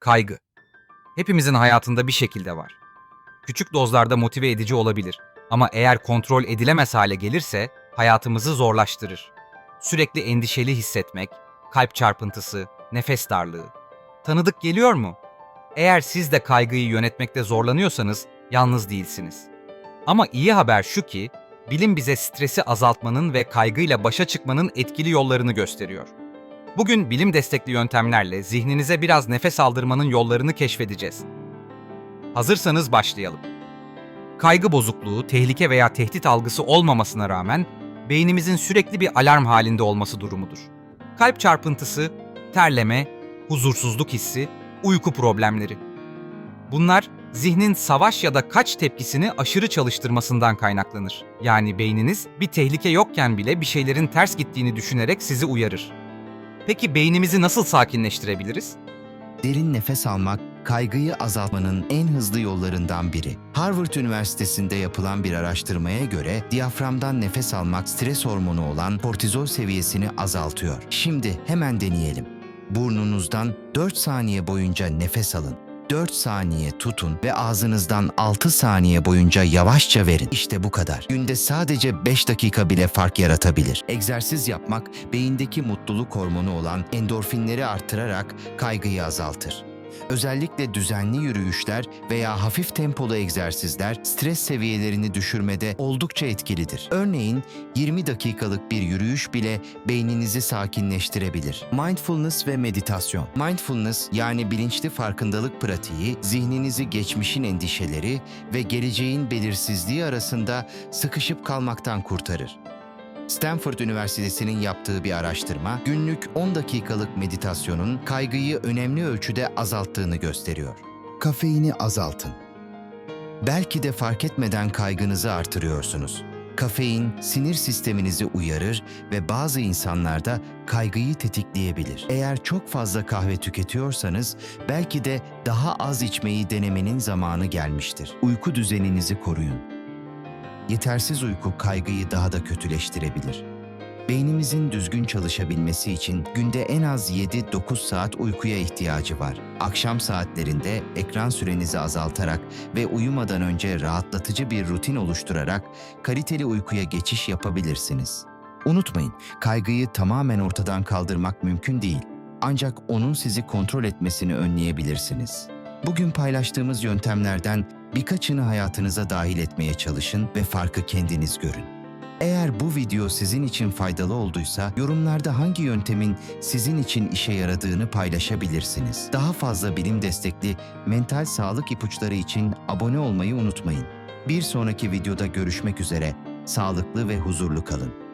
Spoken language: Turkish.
Kaygı. Hepimizin hayatında bir şekilde var. Küçük dozlarda motive edici olabilir ama eğer kontrol edilemez hale gelirse hayatımızı zorlaştırır. Sürekli endişeli hissetmek, kalp çarpıntısı, nefes darlığı. Tanıdık geliyor mu? Eğer siz de kaygıyı yönetmekte zorlanıyorsanız yalnız değilsiniz. Ama iyi haber şu ki, bilim bize stresi azaltmanın ve kaygıyla başa çıkmanın etkili yollarını gösteriyor. Bugün bilim destekli yöntemlerle zihninize biraz nefes aldırmanın yollarını keşfedeceğiz. Hazırsanız başlayalım. Kaygı bozukluğu, tehlike veya tehdit algısı olmamasına rağmen beynimizin sürekli bir alarm halinde olması durumudur. Kalp çarpıntısı, terleme, huzursuzluk hissi, uyku problemleri. Bunlar zihnin savaş ya da kaç tepkisini aşırı çalıştırmasından kaynaklanır. Yani beyniniz bir tehlike yokken bile bir şeylerin ters gittiğini düşünerek sizi uyarır. Peki beynimizi nasıl sakinleştirebiliriz? Derin nefes almak, kaygıyı azaltmanın en hızlı yollarından biri. Harvard Üniversitesi'nde yapılan bir araştırmaya göre diyaframdan nefes almak stres hormonu olan kortizol seviyesini azaltıyor. Şimdi hemen deneyelim. Burnunuzdan 4 saniye boyunca nefes alın. 4 saniye tutun ve ağzınızdan 6 saniye boyunca yavaşça verin. İşte bu kadar. Günde sadece 5 dakika bile fark yaratabilir. Egzersiz yapmak beyindeki mutluluk hormonu olan endorfinleri artırarak kaygıyı azaltır. Özellikle düzenli yürüyüşler veya hafif tempolu egzersizler stres seviyelerini düşürmede oldukça etkilidir. Örneğin 20 dakikalık bir yürüyüş bile beyninizi sakinleştirebilir. Mindfulness ve meditasyon. Mindfulness yani bilinçli farkındalık pratiği zihninizi geçmişin endişeleri ve geleceğin belirsizliği arasında sıkışıp kalmaktan kurtarır. Stanford Üniversitesi'nin yaptığı bir araştırma, günlük 10 dakikalık meditasyonun kaygıyı önemli ölçüde azalttığını gösteriyor. Kafeini azaltın. Belki de fark etmeden kaygınızı artırıyorsunuz. Kafein sinir sisteminizi uyarır ve bazı insanlarda kaygıyı tetikleyebilir. Eğer çok fazla kahve tüketiyorsanız belki de daha az içmeyi denemenin zamanı gelmiştir. Uyku düzeninizi koruyun. Yetersiz uyku kaygıyı daha da kötüleştirebilir. Beynimizin düzgün çalışabilmesi için günde en az 7-9 saat uykuya ihtiyacı var. Akşam saatlerinde ekran sürenizi azaltarak ve uyumadan önce rahatlatıcı bir rutin oluşturarak kaliteli uykuya geçiş yapabilirsiniz. Unutmayın, kaygıyı tamamen ortadan kaldırmak mümkün değil. Ancak onun sizi kontrol etmesini önleyebilirsiniz. Bugün paylaştığımız yöntemlerden birkaçını hayatınıza dahil etmeye çalışın ve farkı kendiniz görün. Eğer bu video sizin için faydalı olduysa yorumlarda hangi yöntemin sizin için işe yaradığını paylaşabilirsiniz. Daha fazla bilim destekli mental sağlık ipuçları için abone olmayı unutmayın. Bir sonraki videoda görüşmek üzere. Sağlıklı ve huzurlu kalın.